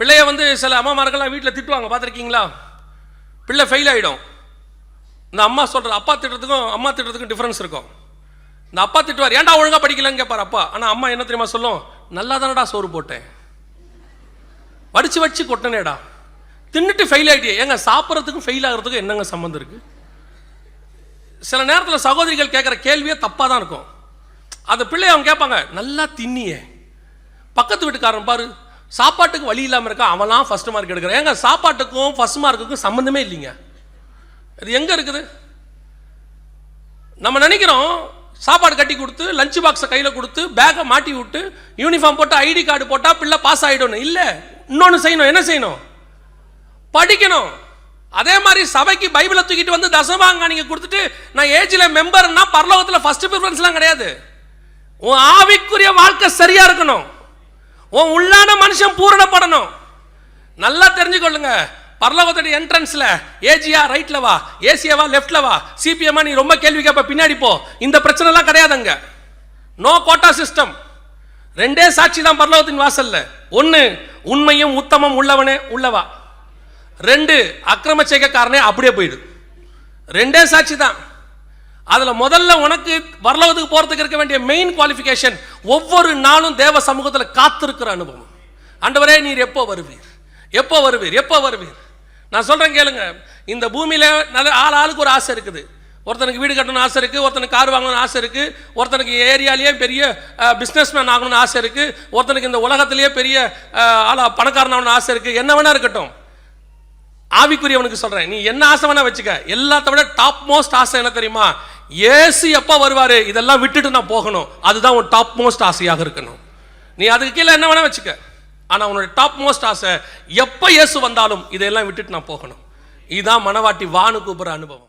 பிள்ளைய வந்து சில அம்மாமார்கள்லாம் வீட்டில் திட்டுவாங்க பார்த்துருக்கீங்களா? பிள்ளை ஃபெயில் ஆகிடும் இந்த அம்மா சொல்கிற அப்பா திட்டுறதுக்கும் அம்மா திட்டுறதுக்கும் டிஃப்ரென்ஸ் இருக்கும். இந்த அப்பா திட்டுவார் ஏன்டா ஒழுங்காக படிக்கலன்னு கேட்பார் அப்பா. ஆனால் அம்மா என்ன தெரியுமா சொல்லும்? நல்லா தானடா சோறு போட்டேன். வடிச்சு வடித்து கொட்டனேடா. தின்னுட்டு ஃபெயில் ஆகிட்டியே ஏங்க சாப்பிட்றதுக்கும் ஃபெயில் ஆகிறதுக்கும் என்னங்க சம்மந்தம் இருக்குது சில நேரத்தில் சகோதரிகள் கேட்குற கேள்வியே தப்பாக தான் இருக்கும். அந்த பிள்ளை அவங்க கேட்பாங்க நல்லா தின்னியே. பக்கத்து வீட்டுக்காரன் பாரு சாப்பாட்டுக்கு வழி இல்லாமல் இருக்கா? அவன்லாம் ஃபஸ்ட் மார்க் எடுக்கிறான். ஏங்க சாப்பாட்டுக்கும் ஃபர்ஸ்ட் மார்க்குக்கும் சம்மந்தமே இல்லைங்க. அது எங்கே இருக்குது? நம்ம நினைக்கிறோம் சாப்பாடு கட்டி கொடுத்து லஞ்ச் பாக்ஸை கையில் கொடுத்து பேக்கை மாட்டி விட்டு யூனிஃபார்ம் போட்டு ஐடி கார்டு போட்டால் பிள்ளை பாஸ் ஆகிடணும் இல்லை இன்னொன்று செய்யணும். என்ன செய்யணும்? படிக்கணும். அதே மாதிரி சபைக்கு பைபிளை தூக்கிட்டு வந்து தசமாங்க நீங்கள் கொடுத்துட்டு நான் ஏஜில் மெம்பர்னா பரலோகத்தில் ஃபஸ்ட்டு ப்ரிஃபரன்ஸ்லாம் கிடையாது. உன் ஆவிக்குரிய வாழ்க்கை சரியாக இருக்கணும். உன் உள்ளான மனுஷன் பூரணப்படணும். நல்லா தெரிஞ்சுக்கொள்ளுங்க. பரலோகத்துடைய என்ட்ரன்ஸ்ல ஏஜியா ரைட்ல வா ஏசியாவா லெஃப்ட்ல வா சிபிஎம்மா நீ ரொம்ப கேள்வி கேட்ப பின்னாடி போ. இந்த பிரச்சனைலாம் கிடையாதுங்க. நோ கோட்டா சிஸ்டம் ரெண்டே சாட்சி தான் பரலோகத்தின் வாசல்ல. ஒன்று உண்மையும் உத்தமம் உள்ளவனே உள்ளவா ரெண்டு அக்கிரம செய்கைக்காரனே அப்படியே போயிடு. ரெண்டே சாட்சி தான். அதில் முதல்ல உனக்கு வரலவதுக்கு போகிறதுக்கு இருக்க வேண்டிய மெயின் குவாலிஃபிகேஷன் ஒவ்வொரு நாளும் தேவ சமூகத்தில் காத்திருக்கிற அனுபவம். ஆண்டவரே நீர் எப்போ வருவீர்? எப்போ வருவீர்? எப்போ வருவீர்? நான் சொல்கிறேன் கேளுங்க. இந்த பூமியில் நல்ல ஆள் ஆளுக்கு ஒரு ஆசை இருக்குது. ஒருத்தனுக்கு வீடு கட்டணும்னு ஆசை இருக்குது ஒருத்தனுக்கு கார் வாங்கணும்னு ஆசை இருக்குது ஒருத்தனுக்கு ஏரியாலேயே பெரிய பிஸ்னஸ்மேன் ஆகணும்னு ஆசை இருக்குது ஒருத்தனுக்கு இந்த உலகத்திலேயே பெரிய ஆளாக ஆளா பணக்காரன் ஆகணும்னு ஆசை இருக்குது என்ன வேணா இருக்கட்டும். ஆவிக்குரியவனுக்கு சொல்கிறேன் நீ என்ன ஆசை வேணா வச்சுக்க. எல்லாத்த விட டாப் மோஸ்ட் ஆசை என்ன தெரியுமா? ஏசு எப்போ வருவார்? இதெல்லாம் விட்டுட்டு நான் போகணும். அதுதான் உன் டாப் மோஸ்ட் ஆசையாக இருக்கணும். நீ அதுக்கு கீழே என்ன வேணா வச்சுக்க. ஆனால் உன்னோட டாப் மோஸ்ட் ஆசை எப்போ இயேசு வந்தாலும் இதையெல்லாம் விட்டுட்டு நான் போகணும். இதுதான் மனவாட்டி வானு கூப்பிட்ற அனுபவம்.